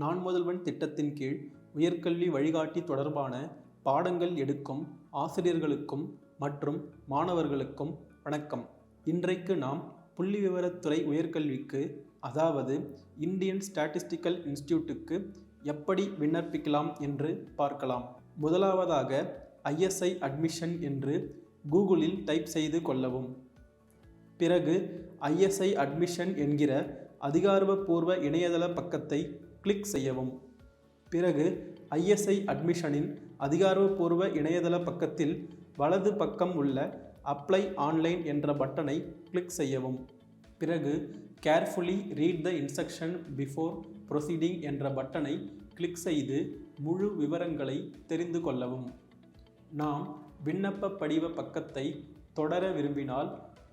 நான் முதல்வன் திட்டத்தின் கீழ் உயர்கல்வி வழிகாட்டி தொடர்பான பாடங்கள் எடுக்கும் ஆசிரியர்களுக்கும் மற்றும் மாணவர்களுக்கும் வணக்கம். இன்றைக்கு நாம் புள்ளிவிவரத்துறை உயர்கல்விக்கு அதாவது இந்தியன் ஸ்டாட்டிஸ்டிக்கல் இன்ஸ்டியூட்டுக்கு எப்படி விண்ணப்பிக்கலாம் என்று பார்க்கலாம். முதலாவதாக ஐஎஸ்ஐ அட்மிஷன் என்று கூகுளில் டைப் செய்து கொள்ளவும். பிறகு ஐஎஸ்ஐ அட்மிஷன் என்கிற அதிகாரப்பூர்வ இணையதள பக்கத்தை கிளிக் செய்யவும். பிறகு ஐஎஸ்ஐ அட்மிஷனின் அதிகாரப்பூர்வ இணையதள பக்கத்தில் வலது பக்கம் உள்ள அப்ளை ஆன்லைன் என்ற பட்டனை கிளிக் செய்யவும். பிறகு carefully read the instruction before proceeding என்ற பட்டனை கிளிக் செய்து முழு விவரங்களை தெரிந்து கொள்ளவும். நாம் விண்ணப்ப படிவ பக்கத்தை தொடர விரும்பினால்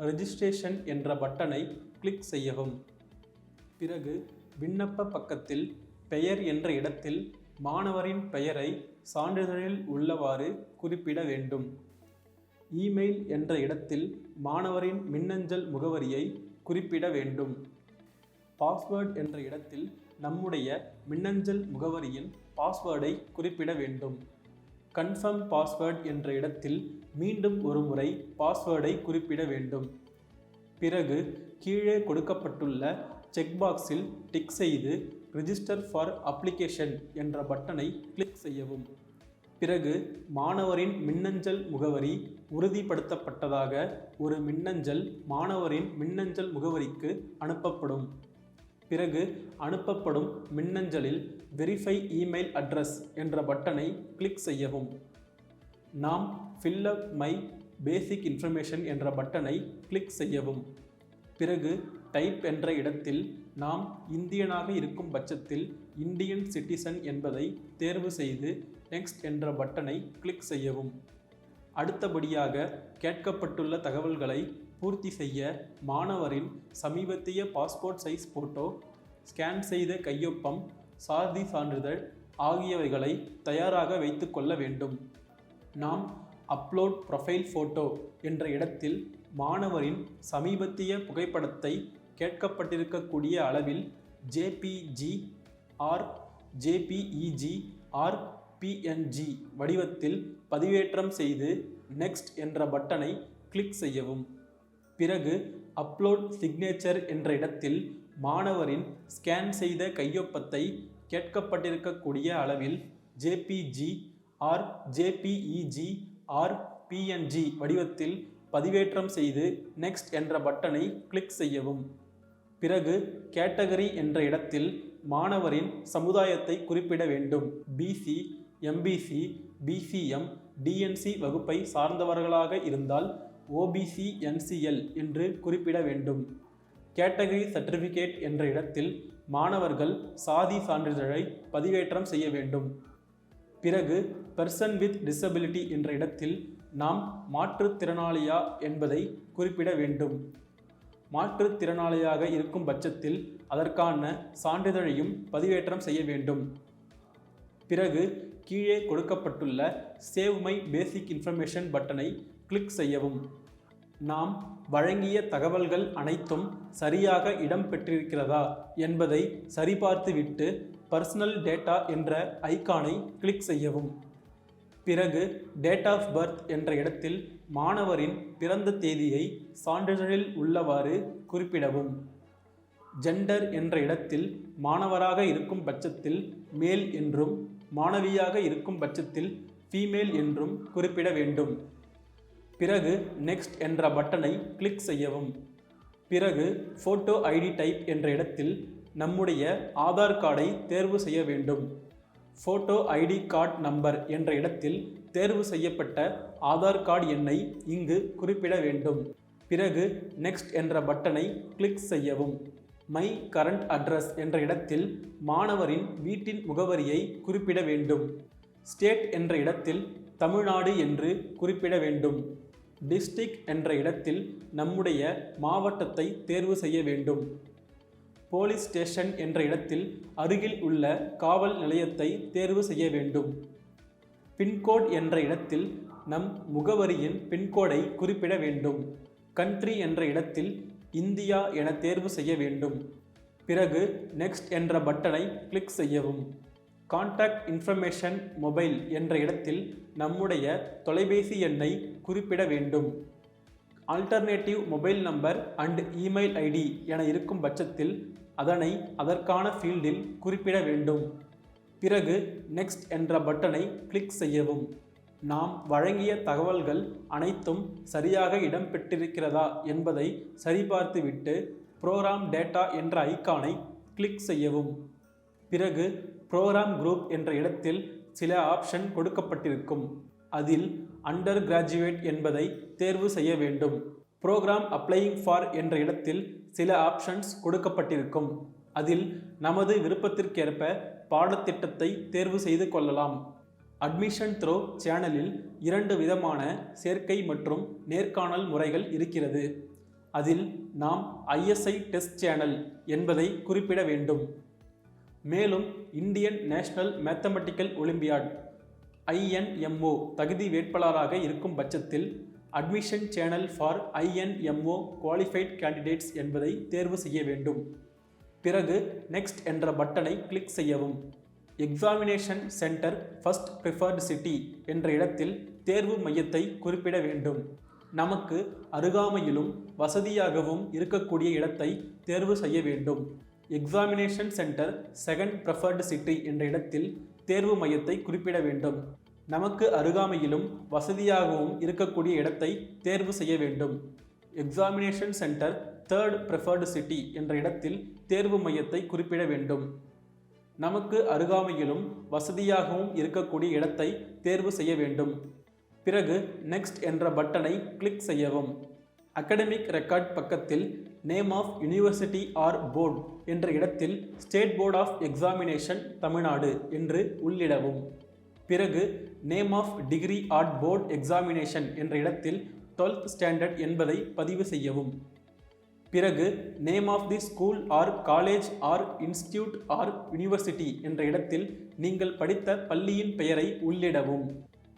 ரெஜிஸ்ட்ரேஷன் என்ற பட்டனை கிளிக் செய்யவும். பிறகு விண்ணப்ப பக்கத்தில் பெயர் என்ற இடத்தில் மாணவரின் பெயரை சான்றிதழில் உள்ளவாறு குறிப்பிட வேண்டும். இமெயில் என்ற இடத்தில் மாணவரின் மின்னஞ்சல் முகவரியை குறிப்பிட வேண்டும். பாஸ்வேர்ட் என்ற இடத்தில் நம்முடைய மின்னஞ்சல் முகவரியின் பாஸ்வேர்டை குறிப்பிட வேண்டும். கன்ஃபர்ம் பாஸ்வேர்ட் என்ற இடத்தில் மீண்டும் ஒரு முறை பாஸ்வேர்டை குறிப்பிட வேண்டும். பிறகு கீழே கொடுக்கப்பட்டுள்ள செக் பாக்ஸில் டிக் செய்து ரிஜிஸ்டர் ஃபார் அப்ளிகேஷன் என்ற பட்டனை கிளிக் செய்யவும். பிறகு மாணவரின் மின்னஞ்சல் முகவரி உறுதிப்படுத்தப்பட்டதாக ஒரு மின்னஞ்சல் மாணவரின் மின்னஞ்சல் முகவரிக்கு அனுப்பப்படும். பிறகு அனுப்பப்படும் மின்னஞ்சலில் வெரிஃபை இமெயில் அட்ரஸ் என்ற பட்டனை கிளிக் செய்யவும். நாம் ஃபில்லப் மை பேசிக் இன்ஃபர்மேஷன் என்ற பட்டனை கிளிக் செய்யவும். பிறகு டைப் என்ற இடத்தில் நாம் இந்தியனாக இருக்கும் பட்சத்தில் இந்தியன் சிட்டிசன் என்பதை தேர்வு செய்து நெக்ஸ்ட் என்ற பட்டனை கிளிக் செய்யவும். அடுத்தபடியாக கேட்கப்பட்டுள்ள தகவல்களை பூர்த்தி செய்ய மாணவரின் சமீபத்திய பாஸ்போர்ட் சைஸ் போட்டோ ஸ்கேன் செய்த கையொப்பம் சார்தி சான்றிதழ் ஆகியவைகளை தயாராக வைத்து கொள்ள வேண்டும். நாம் அப்லோட் ப்ரொஃபைல் ஃபோட்டோ என்ற இடத்தில் மாணவரின் சமீபத்திய புகைப்படத்தை கேட்கப்பட்டிருக்கக்கூடிய அளவில் JPG or JPEG or PNG வடிவத்தில் பதிவேற்றம் செய்து நெக்ஸ்ட் என்ற பட்டனை கிளிக் செய்யவும். பிறகு அப்லோட் சிக்னேச்சர் என்ற இடத்தில் மாணவரின் ஸ்கேன் செய்த கையொப்பத்தை கேட்கப்பட்டிருக்கக்கூடிய அளவில் JPG or JPEG or PNG வடிவத்தில் பதிவேற்றம் செய்து நெக்ஸ்ட் என்ற பட்டனை கிளிக் செய்யவும். பிறகு கேட்டகரி என்ற இடத்தில் மாணவரின் சமுதாயத்தை குறிப்பிட வேண்டும். பிசி எம்பிசி பிசிஎம் டிஎன்சி வகுப்பை சார்ந்தவர்களாக இருந்தால் ஓபிசி என்சிஎல் என்று குறிப்பிட வேண்டும். கேட்டகரி சர்டிஃபிகேட் என்ற இடத்தில் மாணவர்கள் சாதி சான்றிதழை பதிவேற்றம் செய்ய வேண்டும். பிறகு பர்சன் வித் டிசபிலிட்டி என்ற இடத்தில் நாம் மாற்றுத்திறனாளியா என்பதை குறிப்பிட வேண்டும். மாற்றுத்திறனாளியாக இருக்கும் பட்சத்தில் அதற்கான சான்றிதழையும் பதிவேற்றம் செய்ய வேண்டும். பிறகு கீழே கொடுக்கப்பட்டுள்ள சேவ் மை பேசிக் இன்ஃபர்மேஷன் பட்டனை கிளிக் செய்யவும். நாம் வழங்கிய தகவல்கள் அனைத்தும் சரியாக இடம் பெற்றிருக்கிறதா என்பதை சரிபார்த்துவிட்டு பர்சனல் டேட்டா என்ற ஐகானை கிளிக் செய்யவும். பிறகு டேட் ஆஃப் பர்த் என்ற இடத்தில் மாணவரின் பிறந்த தேதியை சான்றிதழில் உள்ளவாறு குறிப்பிடவும். ஜெண்டர் என்ற இடத்தில் மாணவராக இருக்கும் பட்சத்தில் மேல் என்றும் மாணவியாக இருக்கும் பட்சத்தில் ஃபீமேல் என்றும் குறிப்பிட வேண்டும். பிறகு நெக்ஸ்ட் என்ற பட்டனை கிளிக் செய்யவும். பிறகு ஃபோட்டோ ஐடி டைப் என்ற இடத்தில் நம்முடைய ஆதார் கார்டை தேர்வு செய்ய வேண்டும். ஃபோட்டோ ஐடி கார்டு நம்பர் என்ற இடத்தில் தேர்வு செய்யப்பட்ட ஆதார் கார்டு எண்ணை இங்கு குறிப்பிட வேண்டும். பிறகு நெக்ஸ்ட் என்ற பட்டனை கிளிக் செய்யவும். மை கரண்ட் அட்ரஸ் என்ற இடத்தில் மாணவரின் வீட்டின் முகவரியை குறிப்பிட வேண்டும். ஸ்டேட் என்ற இடத்தில் தமிழ்நாடு என்று குறிப்பிட வேண்டும். டிஸ்ட்ரிக்ட் என்ற இடத்தில் நம்முடைய மாவட்டத்தை தேர்வு செய்ய வேண்டும். போலீஸ் ஸ்டேஷன் என்ற இடத்தில் அருகில் உள்ள காவல் நிலையத்தை தேர்வு செய்ய வேண்டும். பின்கோட் என்ற இடத்தில் நம் முகவரியின் பின்கோடை குறிப்பிட வேண்டும். கண்ட்ரி என்ற இடத்தில் இந்தியா என தேர்வு செய்ய வேண்டும். பிறகு நெக்ஸ்ட் என்ற பட்டனை கிளிக் செய்யவும். கான்டாக்ட் இன்ஃபர்மேஷன் மொபைல் என்ற இடத்தில் நம்முடைய தொலைபேசி எண்ணை குறிப்பிட வேண்டும். Alternative mobile number and email ID என இருக்கும் பட்சத்தில் அதனை அதற்கான ஃபீல்டில் குறிப்பிட வேண்டும். பிறகு நெக்ஸ்ட் என்ற பட்டனை கிளிக் செய்யவும். நாம் வழங்கிய தகவல்கள் அனைத்தும் சரியாக இடம்பெற்றிருக்கிறதா என்பதை சரிபார்த்துவிட்டு ப்ரோக்ராம் டேட்டா என்ற ஐக்கானை கிளிக் செய்யவும். பிறகு ப்ரோக்ராம் குரூப் என்ற இடத்தில் சில ஆப்ஷன் கொடுக்கப்பட்டிருக்கும். அதில் அண்டர் கிராஜுவேட் என்பதை தேர்வு செய்ய வேண்டும். ப்ரோக்ராம் அப்ளையிங் ஃபார் என்ற இடத்தில் சில ஆப்ஷன்ஸ் கொடுக்கப்பட்டிருக்கும். அதில் நமது விருப்பத்திற்கேற்ப பாடத்திட்டத்தை தேர்வு செய்து கொள்ளலாம். அட்மிஷன் த்ரோ சேனலில் இரண்டு விதமான சேர்க்கை மற்றும் நேர்காணல் முறைகள் இருக்கிறது. அதில் நாம் ஐஎஸ்ஐ டெஸ்ட் சேனல் என்பதை குறிப்பிட வேண்டும். மேலும் Indian national mathematical olympiad INMO தகுதி வேட்பாளராக இருக்கும் பட்சத்தில் admission channel for INMO qualified candidates என்பதை தேர்வு செய்ய வேண்டும். பிறகு நெக்ஸ்ட் என்ற பட்டனை கிளிக் செய்யவும். Examination centre first preferred city என்ற இடத்தில் தேர்வு மையத்தை குறிப்பிட வேண்டும். நமக்கு அருகாமையிலும் வசதியாகவும் இருக்கக்கூடிய இடத்தை தேர்வு செய்ய வேண்டும். Examination centre second preferred city என்ற இடத்தில் தேர்வு மையத்தை குறிப்பிட வேண்டும். நமக்கு அருகாமையிலும் வசதியாகவும் இருக்கக்கூடிய இடத்தை தேர்வு செய்ய வேண்டும். Examination centre third preferred city என்ற இடத்தில் தேர்வு மையத்தை குறிப்பிட வேண்டும். நமக்கு அருகாமையிலும் வசதியாகவும் இருக்கக்கூடிய இடத்தை தேர்வு செய்ய வேண்டும். பிறகு நெக்ஸ்ட் என்ற பட்டனை கிளிக் செய்யவும். அகடமிக் ரெக்கார்ட் பக்கத்தில் name of university or board என்ற இடத்தில் state board of examination Tamil Nadu என்று உள்ளிடவும். பிறகு name of degree or board examination என்ற இடத்தில் டுவெல்த் ஸ்டாண்டர்ட் என்பதை பதிவு செய்யவும். பிறகு name of the school or college or institute or university என்ற இடத்தில் நீங்கள் படித்த பள்ளியின் பெயரை உள்ளிடவும்.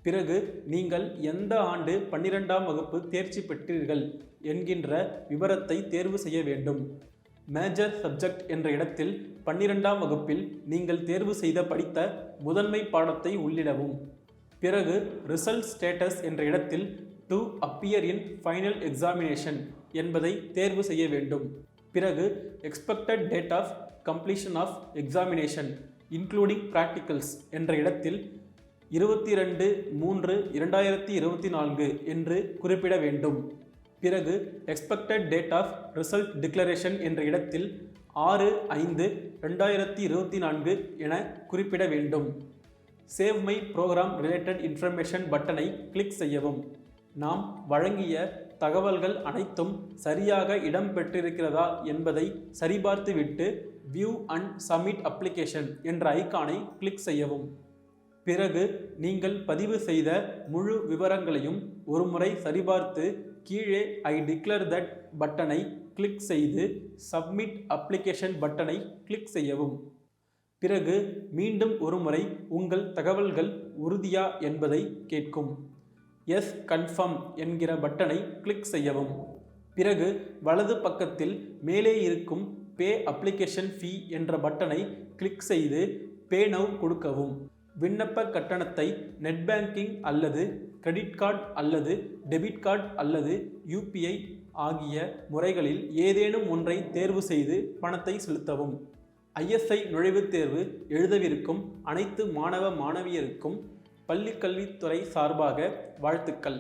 பிறகு நீங்கள் எந்த ஆண்டு பன்னிரெண்டாம் வகுப்பு தேர்ச்சி பெற்றீர்கள் என்கின்ற விவரத்தை தேர்வு செய்ய வேண்டும். மேஜர் சப்ஜெக்ட் என்ற இடத்தில் பன்னிரெண்டாம் வகுப்பில் நீங்கள் தேர்வு செய்த படித்த முதன்மை பாடத்தை உள்ளிடவும். பிறகு ரிசல்ட் ஸ்டேட்டஸ் என்ற இடத்தில் to appear in final examination என்பதை தேர்வு செய்ய வேண்டும். பிறகு expected date of completion of examination including practicals என்ற இடத்தில் இருபத்தி ரெண்டு மூன்று இரண்டாயிரத்தி இருபத்தி நான்கு என்று குறிப்பிட வேண்டும். பிறகு expected date of result declaration என்ற இடத்தில் ஆறு ஐந்து ரெண்டாயிரத்தி இருபத்தி நான்கு என குறிப்பிட வேண்டும். Save my program related information பட்டனை கிளிக் செய்யவும். நாம் வழங்கிய தகவல்கள் அனைத்தும் சரியாக இடம்பெற்றிருக்கிறதா என்பதை சரிபார்த்துவிட்டு வியூ அண்ட் சப்மிட் அப்ளிகேஷன் என்ற ஐக்கானை கிளிக் செய்யவும். பிறகு நீங்கள் பதிவு செய்த முழு விவரங்களையும் ஒருமுறை சரிபார்த்து கீழே ஐ டிக்ளேர் தட் பட்டனை கிளிக் செய்து சப்மிட் அப்ளிகேஷன் பட்டனை கிளிக் செய்யவும். பிறகு மீண்டும் ஒருமுறை உங்கள் தகவல்கள் உறுதியா என்பதை கேட்கும். எஸ் கன்ஃபார்ம் என்கிற பட்டனை கிளிக் செய்யவும். பிறகு வலது பக்கத்தில் மேலே இருக்கும் பே அப்ளிகேஷன் ஃபீ என்ற பட்டனை கிளிக் செய்து பே நவ் கொடுக்கவும். விண்ணப்ப கட்டணத்தை நெட் பேங்கிங் அல்லது கிரெடிட் கார்டு அல்லது டெபிட் கார்டு அல்லது யூபிஐ ஆகிய முறைகளில் ஏதேனும் ஒன்றை தேர்வு செய்து பணத்தை செலுத்தவும். ஐஎஸ்ஐ நுழைவுத் தேர்வு எழுதவிருக்கும் அனைத்து மாணவ மாணவியருக்கும் பள்ளிக்கல்வித்துறை சார்பாக வாழ்த்துக்கள்.